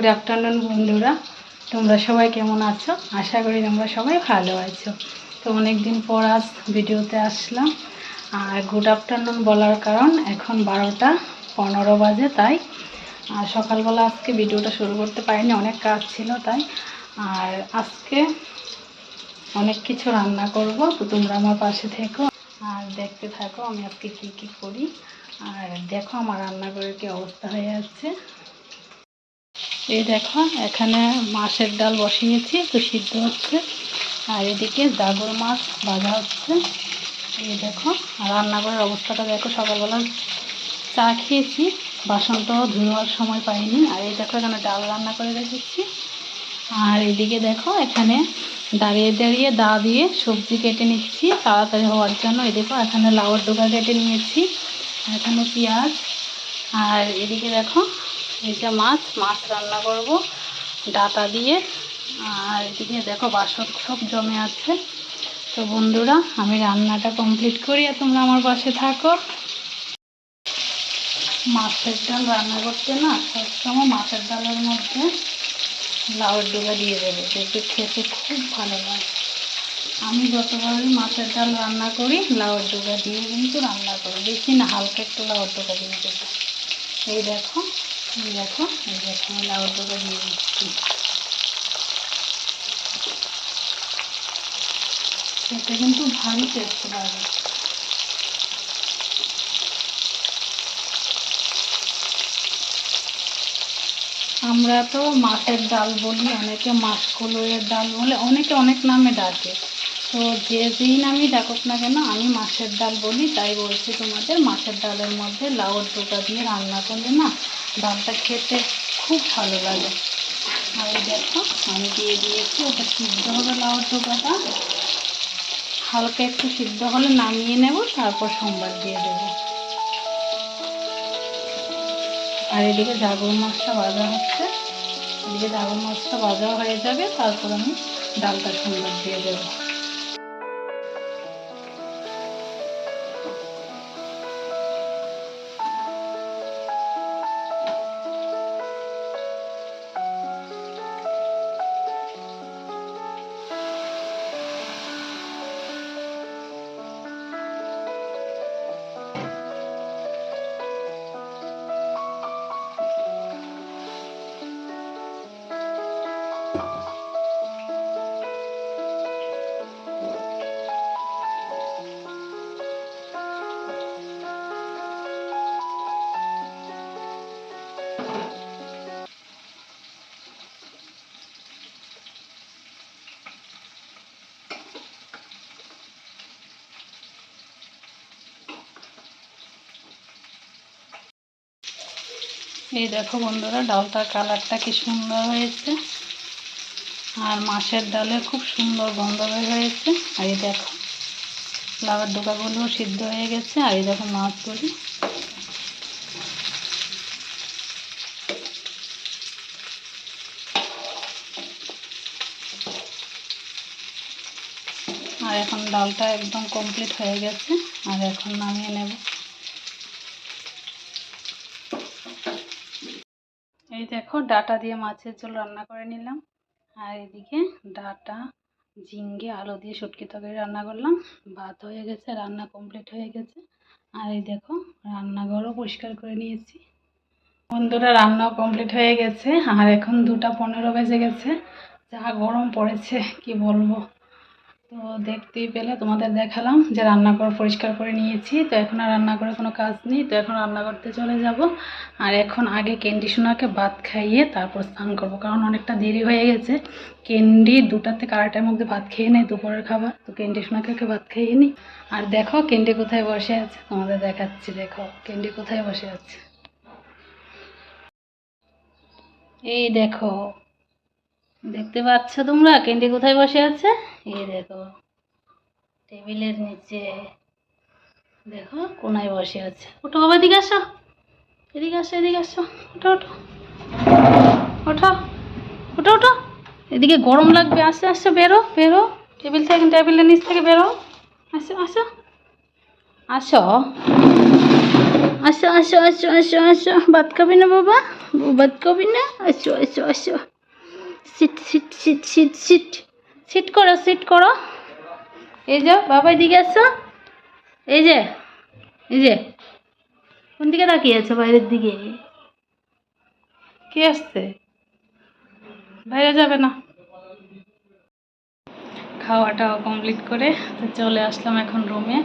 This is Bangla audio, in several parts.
গুড আফটারনুন, বন্ধুরা। তোমরা সবাই কেমন আছো? আশা করি তোমরা সবাই ভালো আছো। তো অনেক দিন পর আজ ভিডিওতে আসলাম। আর গুড আফটারনুন বলার কারণ এখন বারোটা পনেরো বাজে তাই। আর সকালবেলা আজকে ভিডিওটা শুরু করতে পারিনি, অনেক কাজ ছিল তাই। আর আজকে অনেক কিছু রান্না করব, তো তোমরা আমার পাশে থেকো। আর দেখতে থাকো আমি আজকে কী কী করি। আর দেখো আমার রান্নাঘরের কি অবস্থা হয়ে যাচ্ছে এই দেখো, এখানে মাছের ডাল বসিয়েছি তো সিদ্ধ হচ্ছে। আর এদিকে জাগর মাছ ভাজা হচ্ছে। এই দেখো, আর রান্নাঘরের অবস্থাটা দেখো, সকালবেলা চা খেয়েছি বাসনটাও ধুয়ার সময় পাইনি। আর এই দেখো, এখানে ডাল রান্না করে রেখেছি। আর এদিকে দেখো, এখানে দাঁড়িয়ে দাঁড়িয়ে দা দিয়ে সবজি কেটে নিচ্ছি তাড়াতাড়ি হওয়ার জন্য। এই দেখো, এখানে লাউর ডোকা কেটে নিয়েছি এখানে পেঁয়াজ। আর এদিকে দেখো যে মাছ মাছ রান্না করব, ডাটা দিয়ে। আর এদিকে দেখো বাসন সব জমে আছে। তো বন্ধুরা, আমি রান্নাটা কমপ্লিট করি আর তোমরা আমার পাশে থাকো। মাছের ডাল রান্না করতে না, সবসময় মাছের ডালের মধ্যে লাউয়ের ডোকা দিয়ে দেবে। দেখবে খেতে খুব ভালো লাগে। আমি যতবারই মাছের ডাল রান্না করি, লাউয়ের ডোকা দিয়ে কিন্তু রান্না করি। বেশি না, হালকা একটু লাউয়ের ডোকা দিয়ে দেবো। এই দেখো দেখো, এই আমি দিয়ে দিচ্ছি। কিন্তু ভারী টেস্ট লাগে আমরা তো মাছের ডাল বলি, অনেকে মাছ কলইয়ের ডাল বলে, অনেকে অনেক নামে ডাকে। তো যে যেই নামই ডাকুক না কেন, আমি মাছের ডাল বলি, তাই বলছি তোমাদের মাছের ডালের মধ্যে লাউর ডোকা দিয়ে রান্না করলে না ডালটা খেতে খুব ভালো লাগে। আর দেখো, আমি দিয়ে দিয়েছি ওটা সিদ্ধ হবে লাউর ডোকাটা হালকা একটু সিদ্ধ হলে নামিয়ে নেব, তারপর সোমবার দিয়ে দেবো। আর এদিকে জাগর মাছটা ভাজা হচ্ছে। এদিকে জাগর মাছটা ভাজা হয়ে যাবে, তারপর আমি ডালটা সুন্দর দিয়ে দেবো। এই দেখো বন্ধুরা, ডালটার কালারটা কি সুন্দর হয়েছে। আর মাছের ডালে খুব সুন্দর গন্ধ বের হয়েছে। আর এই দেখো, লাউয়ের ডোকাগুলো সিদ্ধ হয়ে গেছে। আর এই দেখো মাছগুলি। আর এখন ডালটা একদম কমপ্লিট হয়ে গেছে। আর এখন নামিয়ে নেব। এই দেখো, ডাটা দিয়ে মাছের ঝোল রান্না করে নিলাম। আর এদিকে ডাটা, ঝিঙ্গে, আলু দিয়ে শুটকি তরকারি রান্না করলাম। ভাত হয়ে গেছে, রান্না কমপ্লিট হয়ে গেছে। আর এই দেখো, রান্নাঘরও পরিষ্কার করে নিয়েছি। বন্ধুরা, রান্নাও কমপ্লিট হয়ে গেছে। আর এখন দুটা পনেরো বেজে গেছে। যা গরম পড়েছে, কি বলব? তো দেখতেই পেলে, তোমাদের দেখালাম যে রান্নাঘর পরিষ্কার করে নিয়েছি। তো এখন আর রান্নাঘরে কোনো কাজ নেই, তো এখন রান্না করতে চলে যাব। আর এখন আগে ক্যান্ডি সোনাকে ভাত খাইয়ে তারপর স্নান করব, কারণ অনেকটা দেরি হয়ে গেছে। ক্যান্ডি দুটার থেকে আড়াইটার মধ্যে ভাত খেয়ে নেয় দুপুরের খাবার, তো ক্যান্ডি সোনাকে ভাত খাইয়ে নিই আর দেখো ক্যান্ডি কোথায় বসে আছে, তোমাদের দেখাচ্ছি, দেখো ক্যান্ডি কোথায় বসে আছে। এই দেখো দেখতে পাচ্ছ তোমরা? ক্যান্ডি কোথায় বসে আছে? এই দেখো, টেবিলের নিচে। দেখো, কোনায় বসে আছে। ওঠো বাবা, এদিকে আসো। এদিকে আসো এদিকে আসো। ওঠো ওঠো। ওঠো ওঠো ওঠো। এদিকে গরম লাগবে। আসতে আসতে বেরো বেরো। টেবিল থেকে, টেবিলের নিচ থেকে বেরো। আসো আসো। আসো। আসো আসো আসো আসো আসো। ভাত খাবি না বাবা? বৌবাদ কবি না? আসো আসো আসো। Sit sit sit sit sit. Sit করো সিট করো। এই যে বাবা এদিকে আসো। এই যে এই যে। কোন দিকে তাকিয়ে আছো বাইরের দিকে? কে আসছে? বাইরে যাবে না। খাওয়াটাও কমপ্লিট করে তো চলে আসলাম এখন রুমে।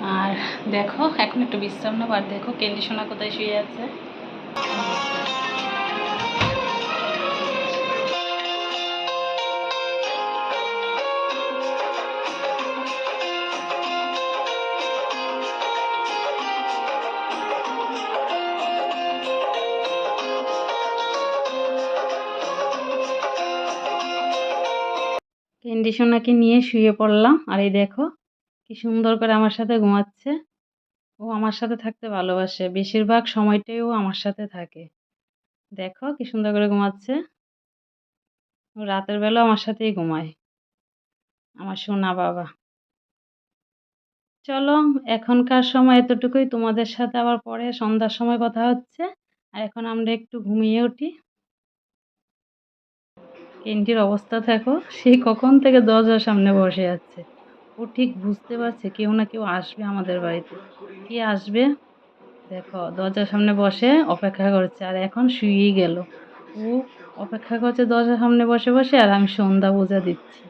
আর দেখো, এখন একটু বিশ্রাম নেব। আর দেখো, কেন্দ্রি সোনা কোথায় শুয়ে আছে? সোনাকে নিয়ে শুয়ে পড়লাম। আর এই দেখো, কি সুন্দর করে আমার সাথে ঘুমাচ্ছে। ও আমার সাথে থাকতে ভালোবাসে। বেশিরভাগ সময়টাই ও আমার সাথে থাকে। দেখো, কি সুন্দর করে ঘুমাচ্ছে। ও রাতের বেলা আমার সাথেই ঘুমায়। আমার সোনা বাবা। চলো, এখনকার সময় এতটুকুই। তোমাদের সাথে আবার পরে সন্ধ্যার সময় কথা হচ্ছে। আর এখন আমরা একটু ঘুমিয়ে উঠি। কেন্টির অবস্থা দেখো, সে কখন থেকে দরজার সামনে বসে আছে। ও ঠিক বুঝতে পারছে কেউ না কেউ আসবে আমাদের বাড়িতে। কে আসবে? দেখো, দরজার সামনে বসে অপেক্ষা করছে, আর এখন শুয়েই গেল। ও অপেক্ষা করছে দরজার সামনে বসে বসে, আর আমি সন্ধ্যা বোঝা দিচ্ছি।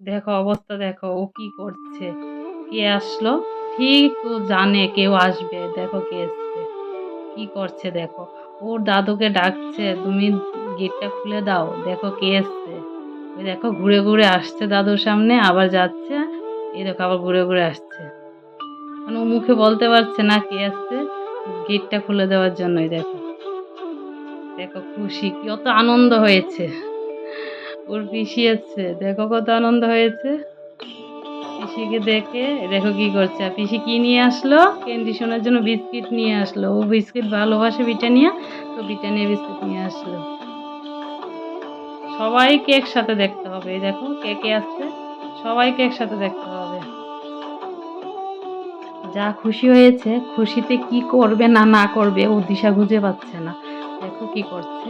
দেখো, অবস্থা দেখো, ও কি করছে? কে আসলো? ঠিক ও জানে কেউ আসবে। দেখো, কে এসছে। কি করছে, দেখো। ওর দাদুকে ডাকছে, তুমি গেটটা খুলে দাও, দেখো কে এসছে। ওই দেখো ঘুরে ঘুরে আসছে দাদুর সামনে, আবার যাচ্ছে, এই দেখো আবার ঘুরে ঘুরে আসছে। মানে ও মুখে বলতে পারছে না কে আসছে গেটটা খুলে দেওয়ার জন্যই দেখো। দেখো খুশি, কত আনন্দ হয়েছে। ওর পিসি আছে দেখো কত আনন্দ হয়েছে। পিসিকে দেখে, দেখো কি করছে। আর পিসি কি নিয়ে আসলো? ক্যান্ডি সোনার জন্য বিস্কিট নিয়ে আসলো। ও বিস্কিট ভালোবাসে বিটানিয়া তো বিটানিয়া বিস্কিট নিয়ে আসলো। সবাইকে একসাথে দেখতে হবে। দেখো, কে কে আসছে? সবাইকে একসাথে দেখতে হবে। যা খুশি হয়েছে, খুশিতে কি করবে না না করবে, ও দিশা খুঁজে পাচ্ছে না। দেখো কি করছে।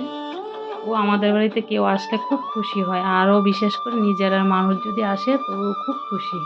ও আমাদের বাড়িতে কেউ আসলে খুব খুশি হয়। আরও বিশেষ করে নিজের মানুষ যদি আসে, তো খুব খুশি।